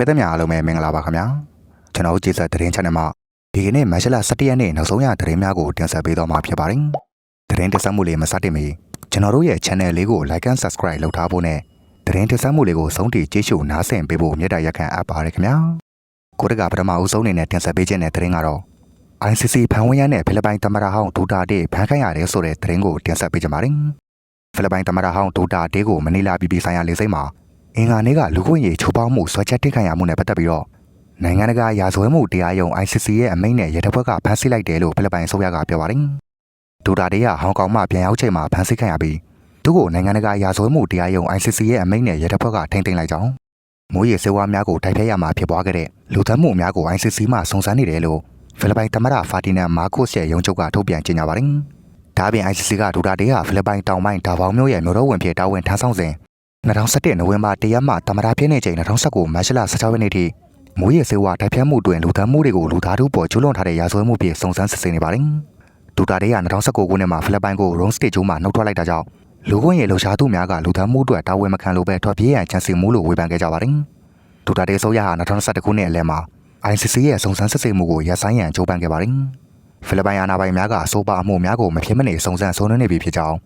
သတင်းပေးတဲ့များအားလုံးပဲမင်္ဂလာပါခင်ဗျာကျွန်တော်တို့ကြည်စက်သတင်း channel မှာဒီကနေ့မတ်လ17ရက်နေ့နောက်ဆုံးရသတင်းများကိုတင်ဆက်ပေးတော့မှာဖြစ်ပါတယ်သတင်းတင်ဆက်မှုလေးမစတင်မီကျွန်တော်တို့ရဲ့ channel လေးကို like and subscribe လုပ်ထားဖို့နဲ့သတင်းတင်ဆက်မှုလေးကိုဆုံးထိကြည့်ရှုနားဆင်ပေးဖို့မြတ်တာရက်ခံအပ်ပါတယ်ခင်ဗျာကိုရကပထမအဦးဆုံးအနေနဲ့တင်ဆက်ပေးခြင်းတဲ့သတင်းကတော့ ICC ဖန်ဝင်ရနဲ့ဖိလစ်ပိုင်သမ္မတဟောင်းဒူတာတေးဖန်ခိုင်းရတယ်ဆိုတဲ့သတင်းကိုတင်ဆက်ပေးကြပါတယ်ဖိလစ်ပိုင်သမ္မတဟောင်းဒူတာတေးကိုမနီလာပြည်ပြည်ဆိုင်ရာလေဆိပ်မှာ အင်္ဂါနေ့ကလူခွင့်ရေးချိုးဖောက်မှုဆွဲချက်တင်ခံရမှုနဲ့ပတ်သက်ပြီးတော့နိုင်ငံတကာရာဇဝဲမှုတရားရုံး ICC ရဲ့အမိန့်နဲ့ရတဘက်ကဖမ်းဆီးလိုက်တယ်လို့ဖိလစ်ပိုင်အစိုးရကပြောပါတယ်။ဒူတာတေးကဟောင်ကောင်မှပြန်ရောက်ချိန်မှာဖမ်းဆီးခံရပြီးသူ့ကိုနိုင်ငံတကာရာဇဝဲမှုတရားရုံး ICC ရဲ့အမိန့်နဲ့ရတဘက်ကထိန်းသိမ်းလိုက်ကြောင်းမိုးရေစေဝါများကိုတိုက်ဖျက်ရမှာဖြစ်ပွားခဲ့တဲ့လူသတ်မှုများကို ICC မှစုံစမ်းနေတယ်လို့ဖိလစ်ပိုင်သမ္မတဖာတီနန်မာကိုစ်ရဲ့ရုံးချုပ်ကထုတ်ပြန်ကြေညာပါတယ်။ဒါ့အပြင် ICC ကဒူတာတေးကဖိလစ်ပိုင်တောင်ပိုင်းဒါဘောင်မြို့ရဲ့မြို့တော်ဝင်ဖြစ်တာဝန်ထမ်းဆောင်စဉ် 2017နိုဝင်ဘာ1ရက်မှတမရပြည့်နေချိန်2019မတ်လ16ရက်နေ့ထိမိုးရေစေဝါတိုက်ဖြတ်မှုတွင်လူသားမှုတွေကိုလူသားတို့ပေါ်ကျူးလွန်ထားတဲ့ရာဇဝတ်မှုဖြင့်စုံစမ်းစစ်ဆေးနေပါတယ်။ဒူတာတေးက2019ခုနှစ်မှာဖိလစ်ပိုင်ကို Rome State ကျိုးမှာနှုတ်ထွက်လိုက်တာကြောင့်လူခွင့်ရေလှူရှားသူများကလူသားမှုအတွက်တာဝန်မခံလို့ပဲထွက်ပြေးရန်ချန်စီမှုလို့ဝေဖန်ခဲ့ကြပါတယ်။ဒူတာတေးဆိုရဟာ2021ခုနှစ်အလယ်မှာ ICC ရဲ့စုံစမ်းစစ်ဆေးမှုကိုရပ်ဆိုင်းရန်ကြိုးပမ်းခဲ့ပါတယ်။ဖိလစ်ပိုင်အာဏာပိုင်များကအဆိုပါအမှုများကိုမဖြစ်မနေစုံစမ်းဆုံးနှင်းနေပြီဖြစ်ကြောင်း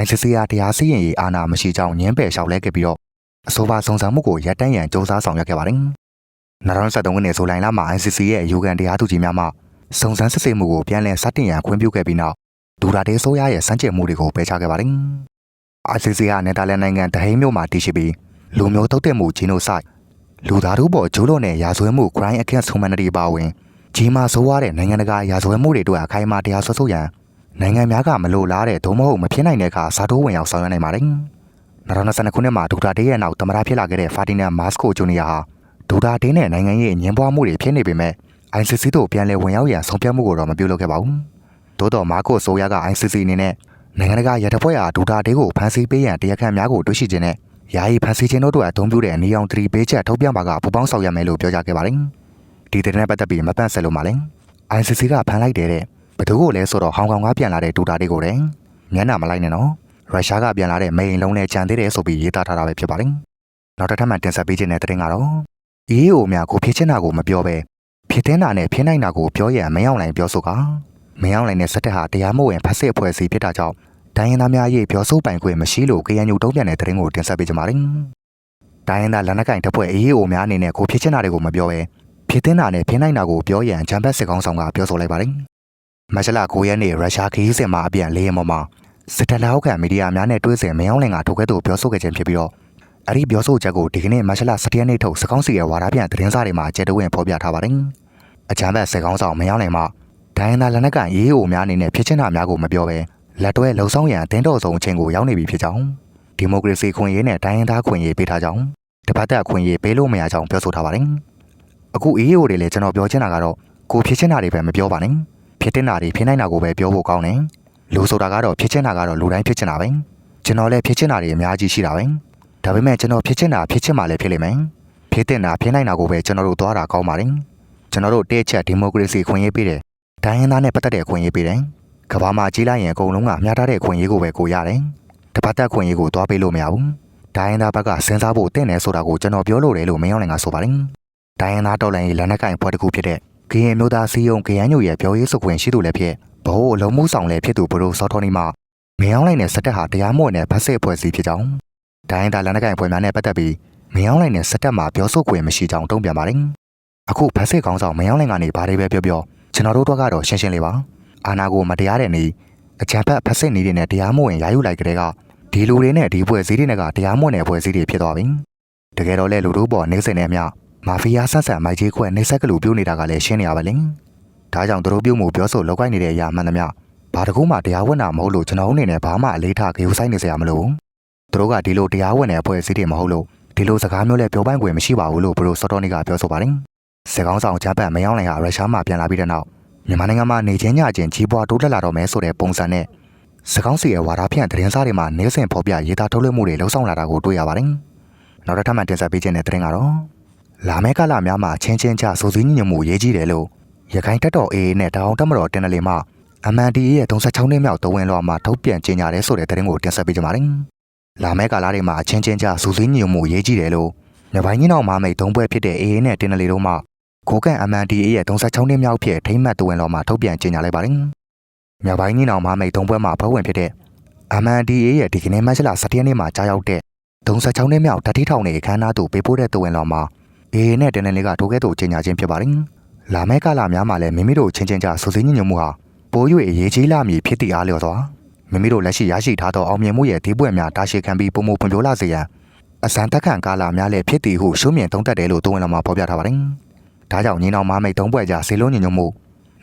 ICC ကတရားစီရင်ရေးအာဏာမရှိကြောင်းညှင်းပယ်လျှောက်လဲခဲ့ပြီးတော့အဆိုပါစုံစမ်းမှုကိုရပ်တန့်ရန်စ조사ဆောင်ရွက်ခဲ့ပါတယ်။2023ခုနှစ်ဇူလိုင်လမှာ ICC ရဲ့အယူခံတရားသူကြီးများမှစုံစမ်းစစ်ဆေးမှုကိုပြန်လည်စတင်ရန်ခွင့်ပြုခဲ့ပြီးနောက်ဒူရာတေးဆိုးရရဲ့စမ်းကြင်မှုတွေကိုပယ်ချခဲ့ပါတယ်။ ICC ကနယ်သာလန်နိုင်ငံတဟိန်းမြို့မှာတည်ရှိပြီးလူမျိုးတုတ်တဲ့မှု genocide လူသားတို့ပေါ်ကျူးလွန်တဲ့ရာဇဝတ်မှု crime against humanity ပါဝင်ကြီးမားဆိုးဝါးတဲ့နိုင်ငံတကာရာဇဝတ်မှုတွေတို့အခိုင်အမာတရားစွဲဆိုရန် နိုင်ငံများကမလိုလားတဲ့သို့မဟုတ်မဖြစ်နိုင်တဲ့အခါစားတိုးဝင်ရောက်ဆောင်ရွက်နိုင်ပါတယ်။2022ခုနှစ်မှာဒူတာတေးရဲ့နောက်သမ္မတဖြစ်လာခဲ့တဲ့ဖာတီနန်မတ်စကိုဂျူနီယာဟာဒူတာတေးနဲ့နိုင်ငံရေးညှဉ်းပွားမှုတွေဖြစ်နေပေမဲ့ ICC တို့ပြန်လည်ဝင်ရောက်ရန်ဆုံးဖြတ်မှုကိုတော့မပြုလုပ်ခဲ့ပါဘူး။သို့တော်မာကိုဆိုယာက ICC အနေနဲ့နိုင်ငံတကာရတပွဲဟာဒူတာတေးကိုဖမ်းဆီးပေးရန်တရားခံများကိုတွေ့ရှိခြင်းနဲ့ယာယီဖမ်းဆီးခြင်းတို့အတွက်အသုံးပြုတဲ့အနည်းအောင်သတိပေးချက်ထုတ်ပြန်ပါကပူပေါင်းဆောင်ရွက်မယ်လို့ပြောကြားခဲ့ပါတယ်။ဒီတဲ့နဲ့ပတ်သက်ပြီးမပန့်ဆက်လို့မှလည်း ICC ကဖမ်းလိုက်တယ်တဲ့ ဘသူကိုလဲဆိုတော့ဟောင်ကောင်ကပြန်လာတဲ့ဒူတာတေးကိုတဲ့မျက်နှာမလိုက်နဲ့နော်ရုရှားကပြန်လာတဲ့မိန်လုံးနဲ့ကြံသေးတယ်ဆိုပြီးရေးသားထားတာပဲဖြစ်ပါတယ်နောက်တစ်ထပ်မှတင်ဆက်ပေးခြင်းတဲ့တဲ့ကတော့ EAO များကိုဖြစ်ချင်တာကိုမပြောဘဲဖြစ်တဲ့နာနဲ့ဖြစ်နိုင်တာကိုပြောရန်မရောက်နိုင်ပြောဆိုကမရောက်နိုင်တဲ့စက်တက်ဟာတရားမဝင်ဖက်စစ်အဖွဲ့အစည်းဖြစ်တာကြောင့်ဒိုင်းရင်သားများရဲ့ပြောဆိုပိုင်ခွင့်မရှိလို့ KNU တုံးပြန်တဲ့တဲ့ကိုတင်ဆက်ပေးကြပါမယ်ဒိုင်းရင်သားလက်နက်ကင်တပ်ဖွဲ့ EAO များအနေနဲ့ကိုဖြစ်ချင်တာတွေကိုမပြောဘဲဖြစ်တဲ့နာနဲ့ဖြစ်နိုင်တာကိုပြောရန်ဂျမ်ဘတ်စစ်ကောင်းဆောင်ကပြောဆိုလိုက်ပါတယ် မတ်လ9ရက်နေ့ရုရှားခရီးစဉ်မှာအပြန်လေးရမမှာစစ်တပ်လက်အောက်ခံမီဒီယာများနဲ့တွဲဆင်မယောင်းလင်ကထုတ်ခဲ့သူပြောဆိုခဲ့ခြင်းဖြစ်ပြီးတော့အဲ့ဒီပြောဆိုချက်ကိုဒီကနေ့မတ်လ17ရက်နေ့ထုတ်စကောင်းစီရဲ့ဝါဒပြန်သတင်းစာတွေမှာကျေတဝင်းဖော်ပြထားပါတယ်။အကြမ်းဖက်စစ်ကောင်းဆောင်မယောင်းလင်မှဒိုင်းနာလက်နက်ကန်ရေးအိုများအနေနဲ့ဖြစ်ချင်တာများကိုမပြောဘဲလက်တွဲလှုံဆောင်းရန်တင်းတော်ဆုံးအချိန်ကိုရောက်နေပြီဖြစ်ကြောင်းဒီမိုကရေစီခွင့်ရေးနဲ့တိုင်းရင်းသားခွင့်ရေးပေးထားကြောင်းတပတ်သက်ခွင့်ရေးပေးလို့မရကြောင်းပြောဆိုထားပါတယ်။အခု EAO တွေလည်းကျွန်တော်ပြောချင်တာကတော့ကိုဖြစ်ချင်တာတွေပဲမပြောပါနဲ့။ ဖြစ်တင်တာတွေဖြစ်နိုင်တာကိုပဲပြောဖို့ကောင်းတယ်။လူဆိုတာကတော့ဖြစ်ချင်တာကတော့လူတိုင်းဖြစ်ချင်တာပဲကျွန်တော်လည်းဖြစ်ချင်တာတွေအများကြီးရှိတာပဲဒါပေမဲ့ကျွန်တော်ဖြစ်ချင်တာဖြစ်ချင်မှလည်းဖြစ်လိမ့်မယ်ဖြစ်တင်တာဖြစ်နိုင်တာကိုပဲကျွန်တော်တို့သွားတာကောင်းပါတယ်ကျွန်တော်တို့တဲ့ချက်ဒီမိုကရေစီခွင့်ရေးပေးတယ်ဒိုင်းရင်သားနဲ့ပတ်သက်တဲ့ခွင့်ရေးပေးတယ်ကဘာမှာကြီးလိုက်ရင်အကုန်လုံးကမျှတတဲ့ခွင့်ရေးကိုပဲကိုရတယ်တပတ်သက်ခွင့်ရေးကိုသွားပေးလို့မရဘူးဒိုင်းရင်သားဘက်ကစဉ်းစားဖို့တင့်တယ်ဆိုတာကိုကျွန်တော်ပြောလို့တယ်လို့မင်းအောင်နိုင်ကဆိုပါတယ်ဒိုင်းရင်သားတော်လိုင်းလက်နက်ကင်ဖွဲ့တစ်ခုဖြစ်တဲ့ ကရင်မျိုးသားစီယုံကရန်ညိုရဲ့ပြောရေးဆိုခွင့်ရှိသူလည်းဖြစ်ဘိုးအလုံးမှုဆောင်လည်းဖြစ်သူဘရိုစောတော်နီမှာမင်းအောင်လိုက်နဲ့စက်တက်ဟာတရားမဝင်တဲ့ဗတ်စစ်အဖွဲ့အစည်းဖြစ်ကြောင်းဒိုင်းဒါလက်နက်ကိုင်ဖွဲ့များနဲ့ပတ်သက်ပြီးမင်းအောင်လိုက်နဲ့စက်တက်မှာပြောဆိုခွင့်မရှိကြောင်းတုံ့ပြန်ပါတယ်အခုဗတ်စစ်ကောင်းဆောင်မင်းအောင်လိုက်ကနေဘာတွေပဲပြောပြောကျွန်တော်တို့တော့ကတော့ရှင်းရှင်းလေးပါအာနာကိုမတရားတဲ့နေအချမ်းဖက်ဗတ်စစ်နေတွေနဲ့တရားမဝင်ရာယူလိုက်ကြတဲ့ကဒီလူတွေနဲ့ဒီဖွဲ့စည်းတွေနဲ့ကတရားမဝင်တဲ့ဖွဲ့စည်းတွေဖြစ်သွားပြီတကယ်တော့လေလူတို့ပေါ်နေစင်နေမြ မာဖီးယားဆက်ဆံမိုက်ကြီးခွဲနေဆက်ကလူပြုတ်နေတာကလည်းရှင်းနေရပါလိမ့်ဒါကြောင့်သူတို့ပြုတ်မှုပြောဆိုလောက်ကိုင်းနေတဲ့အရာမှန်သမျှဘာတကူမှတရားဝင်တာမဟုတ်လို့ကျွန်တော်အနေနဲ့ဘာမှအလေးထားကြိုးဆိုင်နေစရာမလိုသူတို့ကဒီလိုတရားဝင်တဲ့အဖွဲ့အစည်းတွေမဟုတ်လို့ဒီလိုစကားမျိုးလည်းပြောပိုင်ခွင့်မရှိပါဘူးလို့ဘရိုစောတော်နီကပြောဆိုပါတယ်စစ်ကောင်းဆောင်ဂျပန်မယောင်းလိုင်ကရုရှားမှာပြန်လာပြီးတဲ့နောက်မြန်မာနိုင်ငံမှာနေချင်းညချင်းကြီးပွားတိုးတက်လာတော့မယ်ဆိုတဲ့ပုံစံနဲ့စစ်ကောင်းစီရဲ့ဝါဒဖြန့်သတင်းစာတွေမှာနေစဉ်ဖော်ပြရေးသားထုတ်လွှင့်မှုတွေလှုံ့ဆော်လာတာကိုတွေ့ရပါတယ်နောက်တစ်ထပ်မှတင်ဆက်ပေးခြင်းတဲ့သတင်းကတော့ လာမယ့်ကာလများမှာချင်းချင်းချစိုးစည်းညီညွတ်မှုရေးကြီးတယ်လို့ရခိုင်တပ်တော် AA နဲ့တောင်တက်မတော်တင်တယ်လေမှ MNDAA ရဲ့36နှစ်မြောက်တဝင်လောမှာထုတ်ပြန်ကြေညာတယ်ဆိုတဲ့သတင်းကိုတင်ဆက်ပေးကြပါမယ်။လာမယ့်ကာလတွေမှာအချင်းချင်းကြားစူးစီးညွှန်မှုရေးကြည့်တယ်လို့မြပိုင်းကြီးနောက်မမိတ်သုံးပွဲဖြစ်တဲ့ AA နဲ့တင်နလီတို့မှကိုကန် MNDA ရဲ့36နှစ်မြောက်ဖြစ်ထိမ့်မှတ်တဝင်လောမှာထုတ်ပြန်ကြေညာလိုက်ပါတယ်။မြပိုင်းကြီးနောက်မမိတ်သုံးပွဲမှာဖွဲ့ဝင်ဖြစ်တဲ့ MNDA ရဲ့ဒီကနေ့မတ်လ17ရက်နေ့မှာကြားရောက်တဲ့36နှစ်မြောက်တတိထောင်နေအခမ်းအနားသို့ပေးပို့တဲ့တဝင်လောမှာ AA နဲ့တင်နလီကထိုကဲ့သို့ကြေညာခြင်းဖြစ်ပါတယ်။လာမယ့်ကာလများမှာလည်းမိမိတို့ချင်းချင်းကြားစူးစိညညွတ်မှုဟာပို၍အရေးကြီးလာမည်ဖြစ်တည်အားလျော်စွာမိမိတို့လက်ရှိရရှိထားသောအောင်မြင်မှုရဲ့ဒီပွင့်များတာရှည်ခံပြီးပုံမဖွံ့ဖြိုးလာစေရန်အစံတက်ခံကာလများလည်းဖြစ်တည်ဟုရှုံးမြင်သုံးသပ်တယ်လို့သုံးဝင်လာမှာဖော်ပြထားပါတယ်။ဒါကြောင့်ညီနောင်မမိတ်သုံးပွဲကြဆေလုံးညညွတ်မှု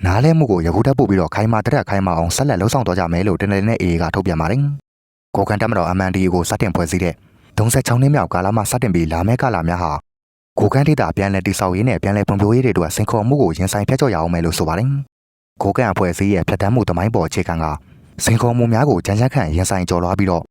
နားလဲမှုကိုယခုတက်ပို့ပြီးတော့ခိုင်းမာတက်ခိုင်းမာအောင်ဆက်လက်လှုပ်ဆောင်သွားကြမယ်လို့တင်တယ်နဲ့ AA ကထုတ်ပြန်ပါတယ်။ကိုကန်တက်မတော် MND ကိုစတင်ဖွဲ့စည်းတဲ့36နှစ်မြောက်ကာလမှစတင်ပြီးလာမယ့်ကာလများဟာ ကိုကန်ဒေတာပြန်လည်တိဆောက်ရေးနဲ့ပြန်လည်ဖွံ့ဖြိုးရေးတွေအတွက်စင်ခေါ်မှုကိုရင်ဆိုင်ဖျက်ချော်ရအောင်မယ်လို့ဆိုပါတယ်။ကိုကန်အဖွဲ့အစည်းရဲ့ဖြတ်တန်းမှုတမိုင်းပေါ်အခြေခံကစင်ခေါ်မှုများကိုကြမ်းကြမ်းခန့်ရင်ဆိုင်ကျော်လွှားပြီးတော့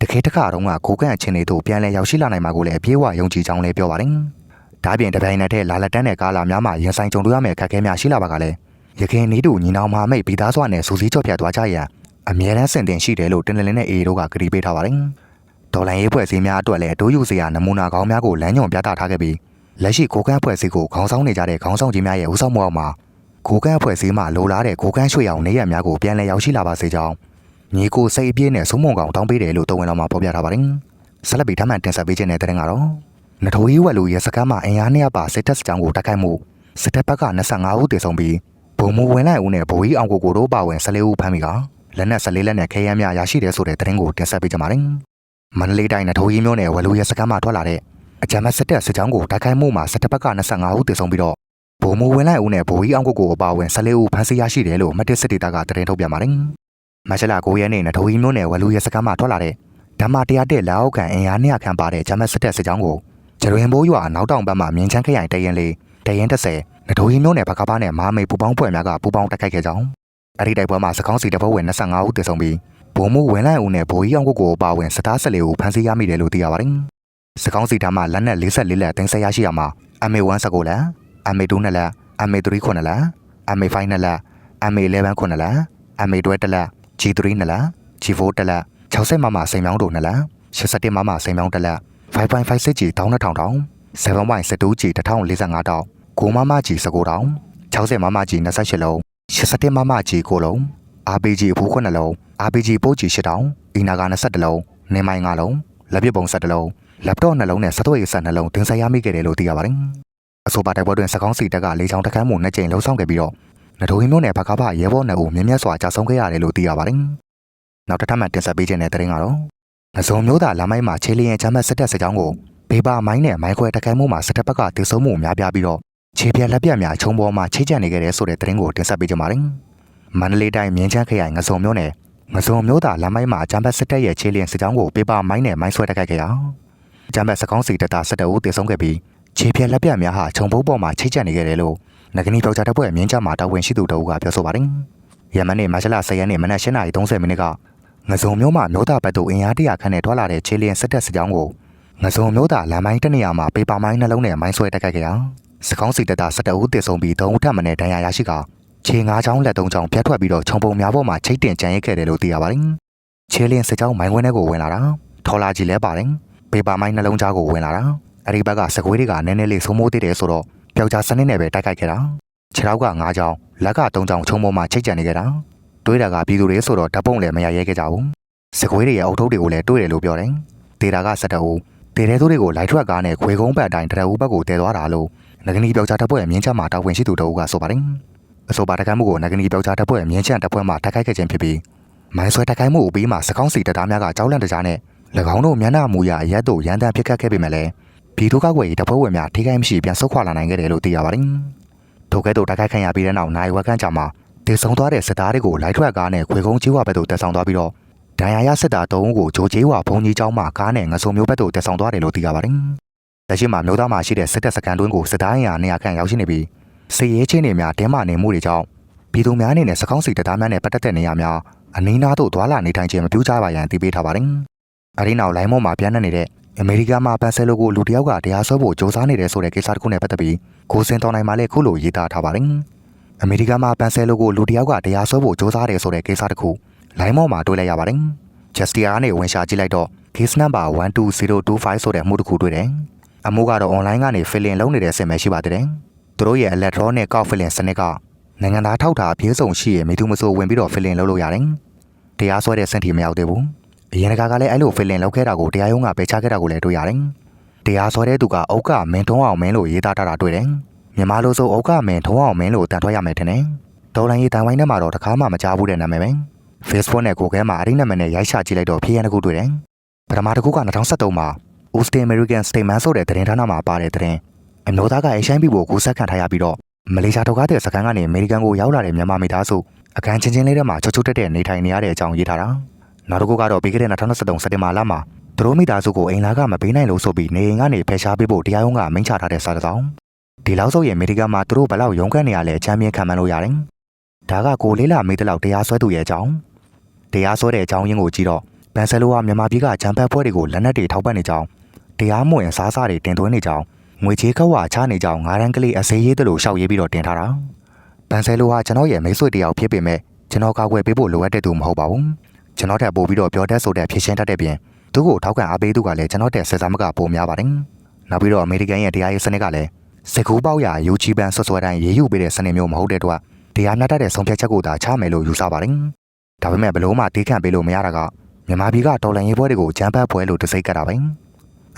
တခေတ်တစ်ခါတုန်းကကိုကန့်အခြေအနေတို့ပြန်လည်ရောက်ရှိလာနိုင်မှာကိုလည်းအပြေးအဝယုံကြည်ကြောင်းလည်းပြောပါတယ်။ဒါပြင်တပြိုင်နက်တည်းလာလက်တန်းတဲ့ကာလာများမှာရင်ဆိုင်ကြုံတွေ့ရမယ့်အခက်အခဲများရှိလာပါကလည်းရခိုင်နေတူညီနောင်မဟာမိတ်ပြည်သားစွာနဲ့စူးစီးကြော့ဖြတ်သွားကြရန်အမြဲတမ်းစင်တင်ရှိတယ်လို့တင်လင်းနဲ့အေတို့ကကြေပေးထားပါတယ်။ဒေါ်လာရေးဖွဲ့စည်းများအတွက်လည်းအတိုးယူစရာနမူနာကောင်းများကိုလမ်းညွှန်ပြသထားခဲ့ပြီး လက်ရှိကိုကန့်ဖွဲ့စည်းကိုခေါင်းဆောင်နေကြတဲ့ခေါင်းဆောင်ကြီးများရဲ့ဦးဆောင်မှုအောက်မှာကိုကန့်ဖွဲ့စည်းမှလိုလားတဲ့ကိုကန့်ရွှေအောင်နေရများကိုပြန်လည်ရောက်ရှိလာပါစေကြောင်းညီကိုစိတ်အပြည့်နဲ့ဆုံးမုံကောင်တောင်းပေးတယ်လို့တော်ဝင်တော်မှာဖော်ပြထားပါတယ်။ဆက်လက်ပြီးထပ်မံတင်ဆက်ပေးခြင်းတဲ့တဲ့ရင်ကတော့နထိုးကြီးဝက်လူရဲစကမ်းမှာအင်အား200ပါစစ်တပ်စကြောင်းကိုတိုက်ခိုက်မှုစစ်တပ်ဘက်က25ဦးတေဆုံးပြီးဘုံမူဝင်လိုက်ဦးနဲ့ဘိုးကြီးအောင်ကိုကိုတို့ပါဝင်14ဦးဖမ်းမိကလက်နက်14လက်နဲ့ခဲယမ်းများရရှိတယ်ဆိုတဲ့သတင်းကိုတင်ဆက်ပေးကြပါမယ်။မန္တလေးတိုင်းနထိုးကြီးမြို့နယ်ဝက်လူရဲစကမ်းမှာထွက်လာတဲ့ အကြမ်းဖက်စစ်တပ်စစ်ကြောင်းကိုတိုက်ခိုက်မှုမှာစစ်တပ်ဘက်က25ဦးတေဆုံးပြီးတော့ဘုံမူဝင်လိုက်ဦးနဲ့ဘိုးကြီးအောင်ကိုကိုအပါဝင်14ဦးဖမ်းဆီးရရှိတယ်လို့မတ်တစ်စစ်ဒေတာကသတင်းထုတ်ပြန်ပါတယ်။မတ်လ9ရက်နေ့နထိုးကြီးမြို့နယ်ဝလူရဲစခန်းမှာထွက်လာတဲ့ဓမ္မတရားတဲ့လက်အောက်ခံအင်အား200ခန့်ပါတဲ့ဂျမတ်စစ်တပ်စစ်ကြောင်းကိုကျရင်ဘိုးရွာနောက်တောင်ဘက်မှမြင်းချမ်းခရိုင်တရင်လေးတရင်30နထိုးကြီးမြို့နယ်ဘကပါနဲ့မဟာမိတ်ပူပေါင်းဖွဲ့များကပူပေါင်းတိုက်ခိုက်ခဲ့ကြောင်းအဲ့ဒီတိုက်ပွဲမှာစကောင်းစီတပ်ဖွဲ့ဝင်25ဦးသေဆုံးပြီးဘုံမှုဝင်လိုက်ဦးနဲ့ဘိုးကြီးအောင်ကိုကိုပါဝင်စတား14ဦးဖမ်းဆီးရမိတယ်လို့သိရပါတယ် စကောင်းစီတပ်မှလက်နက်44လက်တင်ဆက်ရရှိရမှာ MA1 19လက် MA2 2လက် MA3 9လက် MA5 2လက် MA11 9လက် MA12 2လက် G3 နှစ်လက် G4 တစ်လက်60မမစိန်မြောင်းတို့နှစ်လက်81မမစိန်မြောင်းတစ်လက်5.56 G တောင်း2000တောင်း7.72 G 1045တောင်း9မမ G 19တောင်း60မမ G 28လုံး81မမ G 9လုံး RPG အဖိုး9လုံး RPG ပို့ G 8တောင်းအီနာက21လုံးနေမိုင်9လုံးလက်ပစ်ပုံ17လုံး laptop 2လုံးနဲ့စက်သွေးရဆက်2လုံးတင်ဆက်ရမိခဲ့တယ်လို့သိရပါတယ်အဆိုပါတိုက်ပွဲတွင်စကောင်းစီတက်ကလေချောင်းတကမ်းမှုနှစ်ကြိမ်လှုံ့ဆော်ခဲ့ပြီးတော့နဒိုဟင်းမြို့နယ်ဘကဖရဲဘော်နယ်ဦးမြင်းမြတ်စွာကြာဆုံးခဲ့ရတယ်လို့သိရပါတယ်။နောက်တစ်ထပ်မှတင်ဆက်ပေးခြင်းတဲ့တဲ့ရင်ကတော့ငစုံမျိုးသားလမ်းမိုင်းမှာခြေလျင်ချမ်းမတ်စစ်တပ်စစ်ကြောင်းကိုဘေးပါမိုင်းနဲ့မိုင်းခွဲတိုက်ခိုက်မှုမှာစစ်တပ်ဘက်ကတည်ဆုံမှုများပြားပြီးတော့ခြေပြက်လက်ပြက်များချုံပေါ်မှာချိတ်ကြံနေခဲ့တဲ့ဆိုတဲ့တဲ့ရင်ကိုတင်ဆက်ပေးကြပါမယ်။မန္တလေးတိုင်းမြင်းချမ်းခရိုင်ငစုံမျိုးနယ်ငစုံမျိုးသားလမ်းမိုင်းမှာချမ်းမတ်စစ်တပ်ရဲ့ခြေလျင်စစ်ကြောင်းကိုဘေးပါမိုင်းနဲ့မိုင်းဆွဲတိုက်ခိုက်ခဲ့ရ အောင်။ချမ်းမတ်စကောင်းစီတပ်သားစစ်တပ်ဦးတည်ဆုံခဲ့ပြီးခြေပြက်လက်ပြက်များဟာခြုံဘုတ်ပေါ်မှာချိတ်ကြံနေခဲ့တယ်လို့နဂနီပြောက်ကြတဲ့ဘွဲ့မြင်းချမှာတာဝန်ရှိသူတို့ကပြောဆိုပါတယ်။ယမန်နေ့မတ်လ10ရက်နေ့မနက်8:30မိနစ်ကငစုံမျိုးမှာမျိုးသားဘက်သို့အင်အားတရာခန့်နဲ့ထွက်လာတဲ့ခြေလျင်စစ်တပ်စစ်ကြောင်းကိုငစုံမျိုးသားလမ်းမိုင်းတနေရာမှာပေပါမိုင်းနှလုံးနဲ့မိုင်းဆွဲတိုက်ခိုက်ခဲ့ရာစကောင်းစီတပ်သား17ဦးတည်ဆုံပြီး3ဦးထပ်မံနဲ့ဒဏ်ရာရရှိကခြေ၅ချောင်းလက်၃ချောင်းပြတ်ထွက်ပြီးတော့ခြုံပုံများပေါ်မှာချိတ်တင်ကြံရိတ်ခဲ့တယ်လို့သိရပါတယ်။ခြေလျင်စစ်ကြောင်းမိုင်းဝင်းထဲကိုဝင်လာတာထော်လာကြီးလဲပါတယ်။ ပေပါမိုင်းနှလုံးကြားကိုဝင်လာတာအဲ့ဒီဘက်ကစကွေးတွေကနည်းနည်းလေးဆုံးမိုးသေးတယ်ဆိုတော့ပျောက်ကြားစနစ်နဲ့ပဲတိုက်ခိုက်ခဲ့တာခြေထောက်က၅ချောင်းလက်က၃ချောင်းချုံပေါ်မှာချိတ်ကြံနေခဲ့တာတွေးတာကပြည်သူတွေဆိုတော့ဓာတ်ပုံလည်းမရရဲခဲ့ကြဘူးစကွေးတွေရဲ့အုတ်ထုပ်တွေကိုလည်းတွေးတယ်လို့ပြောတယ်ဒေတာကစတအူဒေတဲ့သူတွေကိုလိုက်ထွက်ကားနဲ့ခွေကုန်းပတ်အတိုင်းတရဦးဘက်ကိုတည်သွားတာလို့နဂနီပြောက်ကြားတပ်ဖွဲ့မြင်းချမှာတာဝန်ရှိသူတို့ကဆိုပါတယ်အဆိုပါတခိုင်းမှုကိုနဂနီပြောက်ကြားတပ်ဖွဲ့မြင်းချတပ်ဖွဲ့မှတိုက်ခိုက်ခဲ့ခြင်းဖြစ်ပြီးမိုင်းဆွဲတိုက်ခိုက်မှုအပြီးမှာစကောင်းစီတပ်သားများကကြောက်လန့်တကြားနဲ့၎ င်းတို့မျက်နှာမူရအရက်တို့ရန်တမ်းဖြစ်ခတ်ခဲ့ပေမဲ့လည်းပြည်သူ့ကောက်ွယ်ရေးတပ်ဖွဲ့ဝင်များထိခိုက်မရှိပြန်ဆုတ်ခွာလာနိုင်ခဲ့တယ်လို့သိရပါတယ်။ထိုကဲ့သို့တိုက်ခိုက်ခံရပြီးတဲ့နောက်နိုင်ဝက်ခန့်ကြာမှာတေဆုံသွားတဲ့စစ်သားတွေကိုလိုက်ထွက်ကားနဲ့ခွေကုန်းကြီးဝဘက်သို့တက်ဆောင်သွားပြီးတော့ဒဏ်ရာရစစ်သား၃ဦးကိုဂျိုကြီးဝဘုံကြီးကျောင်းမှာကားနဲ့ငဆုံမျိုးဘက်သို့တက်ဆောင်သွားတယ်လို့သိရပါတယ်။လက်ရှိမှာမျိုးသားမှာရှိတဲ့စစ်တပ်စခန်းတွင်းကိုစစ်သားအင်အားနေရာခန့်ရောက်ရှိနေပြီးစစ်ရေးချင်းတွေများတင်းမာနေမှုတွေကြောင့်ပြည်သူများအနေနဲ့စကောင်းစီတပ်သားများနဲ့ပတ်သက်တဲ့နေရာများအနည်းနာသို့သွာလာနေထိုင်ခြင်းမပြုကြပါရန်တည်ပေးထားပါတယ်။ အရင်းနောက်လိုင်းမော့မှာပြန်နေနေတဲ့အမေရိကမှာဘန်ဆယ်လိုကိုလူတယောက်ကတရားစွဲဖို့ကြိုးစားနေတယ်ဆိုတဲ့ကိစ္စတစ်ခုနဲ့ပတ်သက်ပြီးကိုစင်တော်နိုင်မှာလည်းခုလိုရေးသားထားပါတယ်။အမေရိကမှာဘန်ဆယ်လိုကိုလူတယောက်ကတရားစွဲဖို့ကြိုးစားတယ်ဆိုတဲ့ကိစ္စတစ်ခုလိုင်းမော့မှာတွေ့လိုက်ရပါတယ်။ Justia ကနေဝင်ရှာကြည့်လိုက်တော့ case number 12025ဆိုတဲ့အမှုတစ်ခုတွေ့တယ်။အမှုကတော့ online ကနေ filling လုပ်နေတဲ့အဆင့်ပဲရှိပါသေးတယ်။သူတို့ရဲ့ electronic ကောက် filling စနစ်ကနိုင်ငံသားထောက်ထားအပြေးဆုံးရှိရဲ့မိသူမဆိုဝင်ပြီးတော့ filling လုပ်လို့ရတယ်။တရားစွဲတဲ့စင့်တီမရောက်သေးဘူး။ အရင်ကကလည်းအဲ့လို filling လုပ်ခဲ့တာကိုတရားရုံးကပေးချခဲ့တာကိုလည်းတွေ့ရတယ်တရားစွဲတဲ့သူကဩကမင်းထုံးအောင်မင်းလို့ရေးသားထားတာတွေ့တယ်မြန်မာလိုဆိုဩကမင်းထုံးအောင်မင်းလို့တန်ထွက်ရမယ်ထင်တယ်ဒေါ်လာရေးတန်ဝိုင်းထဲမှာတော့တခါမှမကြားဘူးတဲ့နာမည်ပဲ Facebook နဲ့ Google မှာအဲ့ဒီနာမည်နဲ့ရိုက်ချကြည့်လိုက်တော့ဖြစ်ရတစ်ခုတွေ့တယ်ပထမတစ်ခုက2013မှာ Austin American Statement ဆိုတဲ့သတင်းဌာနမှာပါတဲ့သတင်းအမျိုးသားက HIV ကိုကူးစက်ခံထားရပြီးတော့မလေးရှားတောက်ကားတဲ့စကန်ကနေအမေရိကန်ကိုရောက်လာတဲ့မြန်မာမိသားစုအခန်းချင်းချင်းလေးထဲမှာချွတ်ချွတ်တက်တက်နေထိုင်နေရတဲ့အကြောင်းရေးထားတာ နောက်တစ်ခုကတော့ပြီးခဲ့တဲ့2023စက်တင်ဘာလမှာသူတို့မိသားစုကိုအိမ်လာကမပေးနိုင်လို့ဆိုပြီးနေအိမ်ကနေဖယ်ရှားပေးဖို့တရားရုံးကမိန့်ချထားတဲ့စာတစ်စောင်ဒီလောက်ဆိုရင်အမေရိကန်မှာသူတို့ဘယ်လောက်ရုန်းကန်နေရလဲအချမ်းမြင်ခံမှန်းလို့ရတယ်ဒါကကိုလေးလာမေးတဲ့လောက်တရားစွဲသူရဲ့အကြောင်းတရားစွဲတဲ့အကြောင်းရင်းကိုကြည့်တော့ပန်ဆယ်လိုကမြန်မာပြည်ကဂျမ်ဘတ်ဖွဲ့တွေကိုလက်နက်တွေထောက်ပံ့နေကြောင်းတရားမဝင်စားစားတွေတင်သွင်းနေကြောင်းငွေချေးကောက်ဝါချနေကြောင်းငါးရန်ကလေးအစေးရေးတယ်လို့ရှောက်ရေးပြီးတော့တင်ထားတာပန်ဆယ်လိုဟာကျွန်တော်ရဲ့မိတ်ဆွေတယောက်ဖြစ်ပေမဲ့ကျွန်တော်ကောက်ွယ်ပေးဖို့လိုအပ်တဲ့သူမဟုတ်ပါဘူး ကျွန်တော်တက်ပို့ပြီးတော့ပြောတတ်ဆိုတဲ့ဖြစ်ရှင်းတတ်တဲ့ပြင်သူ့ကိုထောက်ခံအားပေးသူကလည်းကျွန်တော်တက်ဆက်စားမကပိုများပါတယ်နောက်ပြီးတော့အမေရိကန်ရဲ့တရားရေးစနစ်ကလည်းစကူပေါက်ရယူချီပန်ဆွဆွဲတိုင်းရေးယူပေးတဲ့စနစ်မျိုးမဟုတ်တဲ့အတွက်တရားမျှတတဲ့ဆုံးဖြတ်ချက်ကိုသာချမယ်လို့ယူဆပါတယ်ဒါပေမဲ့ဘလို့မှတီးခန့်ပေးလို့မရတာကမြန်မာပြည်ကတော်လန်ရေးပွဲတွေကိုဂျမ်ဘတ်ပွဲလို့တစိမ့်ကတ်တာပဲ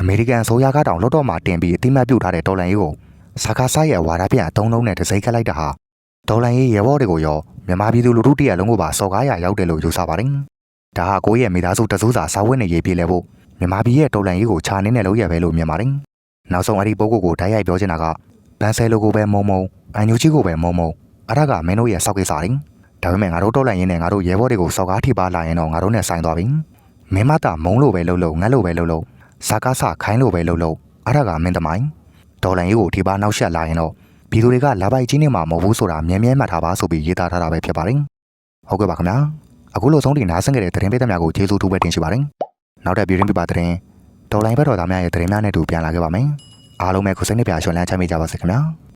အမေရိကန်ဆိုရကားတောင်လော့တော့မှာတင်ပြီးအတိမတ်ပြုတ်ထားတဲ့ဒေါ်လာရေးကိုစကားဆိုင်ရဲ့ဝါဒပြန်အသုံးလုံးနဲ့တစိမ့်ခတ်လိုက်တာဟာဒေါ်လာရေးရေဘော့တွေကိုရောမြန်မာပြည်သူလူထုတရက်လုံးကိုပါစော်ကားရရောက်တယ်လို့ယူဆပါတယ်။ ဒါဟာကိုယ့်ရဲ့မိသားစုတစိုးစာစာဝတ်နေရေးပြေလဲဖို့မြန်မာပြည်ရဲ့ဒေါ်လာရေးကိုခြာနေနဲ့လို့ရပဲလို့မြင်ပါတယ်။နောက်ဆုံးအဲ့ဒီပုဂ္ဂိုလ်ကိုဓာတ်ရိုက်ပြောချင်တာကဘန်ဆယ်လိုကိုပဲမုံမုံအန်ယူချီကိုပဲမုံမုံအဲ့ဒါကမင်းတို့ရဲ့စောက်ကိစ္စရင်းဒါပေမဲ့ငါတို့ဒေါ်လာရင်းနဲ့ငါတို့ရေဘော့တွေကိုစော်ကားထိပါလာရင်တော့ငါတို့နဲ့ဆိုင်သွားပြီ။မင်းမတာမုံလို့ပဲလှုပ်လှုပ်ငတ်လို့ပဲလှုပ်လှုပ်စကားစခိုင်းလို့ပဲလုပ်လို့အဲ့ဒါကမင်းသမိုင်းဒေါ်လန်ကြီးကိုဒီပါနောက်ဆက်လာရင်တော့ပြည်သူတွေကလာပိုက်ကြီးနေမှာမဟုတ်ဘူးဆိုတာမြဲမြဲမှတ်ထားပါဆိုပြီးရေးသားထားတာပဲဖြစ်ပါတယ်ဟုတ်ကဲ့ပါခင်ဗျာ အခုလိုဆုံးတင်နားဆင်ခဲ့တဲ့သတင်းပေးသမျှကိုကျေးဇူးတူပဲတင်ရှိပါတယ်နောက်တဲ့ပြည်ရင်းပြပါသတင်းဒေါ်လိုင်းဘက်တော်သားများရဲ့သတင်းများနဲ့တူပြန်လာခဲ့ပါမယ်အားလုံးပဲခုစိတ်နှပြရွှင်လန်းချမ်းမြေ့ကြပါစေခင်ဗျာ